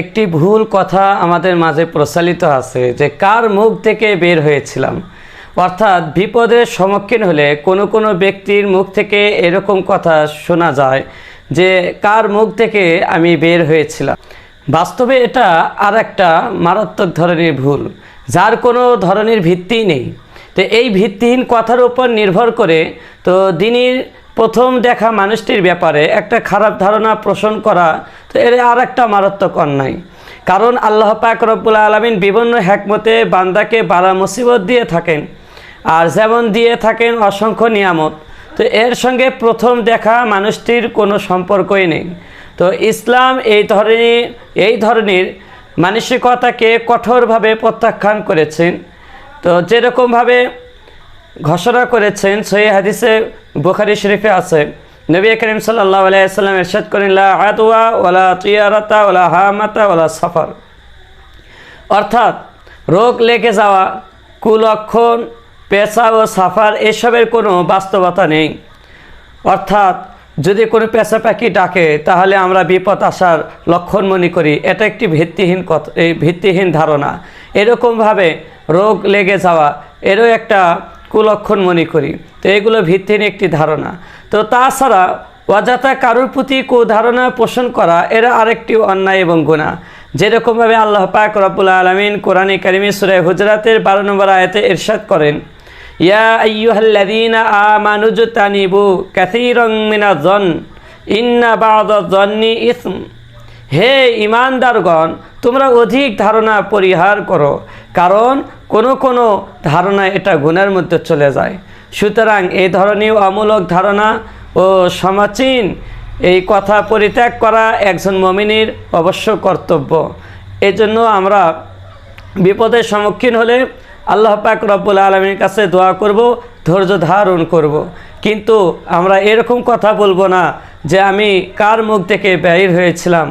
একটি ভুল কথা আমাদের মাঝে প্রচলিত আছে যে কার মুখ থেকে বের হয়েছিলাম। অর্থাৎ বিপদের সম্মুখীন হলে কোনো কোনো ব্যক্তির মুখ থেকে এরকম কথা শোনা যায় যে কার মুখ থেকে আমি বের হয়েছিলাম। বাস্তবে এটা আর একটা মারাত্মক ধরনের ভুল, যার কোনো ধরনের ভিত্তি নেই। তো এই ভিত্তিহীন কথার উপর নির্ভর করে তো দিনীর প্রথম দেখা মানুষটির ব্যাপারে একটা খারাপ ধারণা পোষণ করা তো এর আর একটা মারাত্মক অন্যায়। কারণ আল্লাহ পাক রব্বুল আলমিন বিভিন্ন হ্যাকমতে বান্দাকে বারা মুসিবত দিয়ে থাকেন আর যেমন দিয়ে থাকেন অসংখ্য নিয়ামত। তো এর সঙ্গে প্রথম দেখা মানুষটির কোনো সম্পর্কই নেই। তো ইসলাম এই ধরনের এই ধরনের মানসিকতাকে কঠোরভাবে প্রত্যাখ্যান করেছেন। তো যেরকমভাবে ঘোষণা করেছেন, সহি হাদিসে বুখারি শরীফে আছে, নবী করিম সাল্লাহ আলাইসাল্লাম এরশাদ করেন, লা আদওয়া ওলা তুয়ারাতা ওলা হামাতা ওলা সফর। অর্থাৎ, রোগ লেগে যাওয়া, কুলক্ষণ পেশা ও সাফার এসবের কোনো বাস্তবতা নেই। অর্থাৎ, যদি কোনো পেশা পাখি ডাকে, তাহলে আমরা বিপদ আসার লক্ষণ মনে করি। এটা একটি ভিত্তিহীন কথা, এই ভিত্তিহীন ধারণা। এরকমভাবে রোগ লেগে যাওয়া, এরও একটা কুলক্ষণ মনে করি। তো এগুলো ভিত্তিহীন একটি ধারণা। তো তাছাড়া অযথা কারোর প্রতি কুধারণা পোষণ করা, এরা আরেকটি অন্যায় এবং গুণা যেরকমভাবে আল্লাহ পাক রব্বুল আলমিন কোরআনে কারিমি সুরে হুজরাতের বারো নম্বর আয়তে ইরশাদ করেন, ইয়া আইয়ুহাল্লাযীনা আমানু তানিবু কাসীরাম মিনাজ জন ইন্না বা'দাজ জন্নি ইসম। হে ইমানদারগণ, তোমরা অধিক ধারণা পরিহার করো, কারণ কোনো কোনো ধারণা এটা গুণের মধ্যে চলে যায় সুতরাং এই ধরনের অমূলক ধারণা ও সমাচীন এই কথা পরিত্যাগ করা একজন মমিনীর অবশ্য কর্তব্য এজন্য আমরা বিপদের সম্মুখীন হলে আল্লাহ পাক রব্বুল আলমীর কাছে দোয়া করব, ধৈর্য ধারণ করব। কিন্তু আমরা এরকম কথা বলব না যে আমি কার মুখ থেকে ব্যয় হয়েছিলাম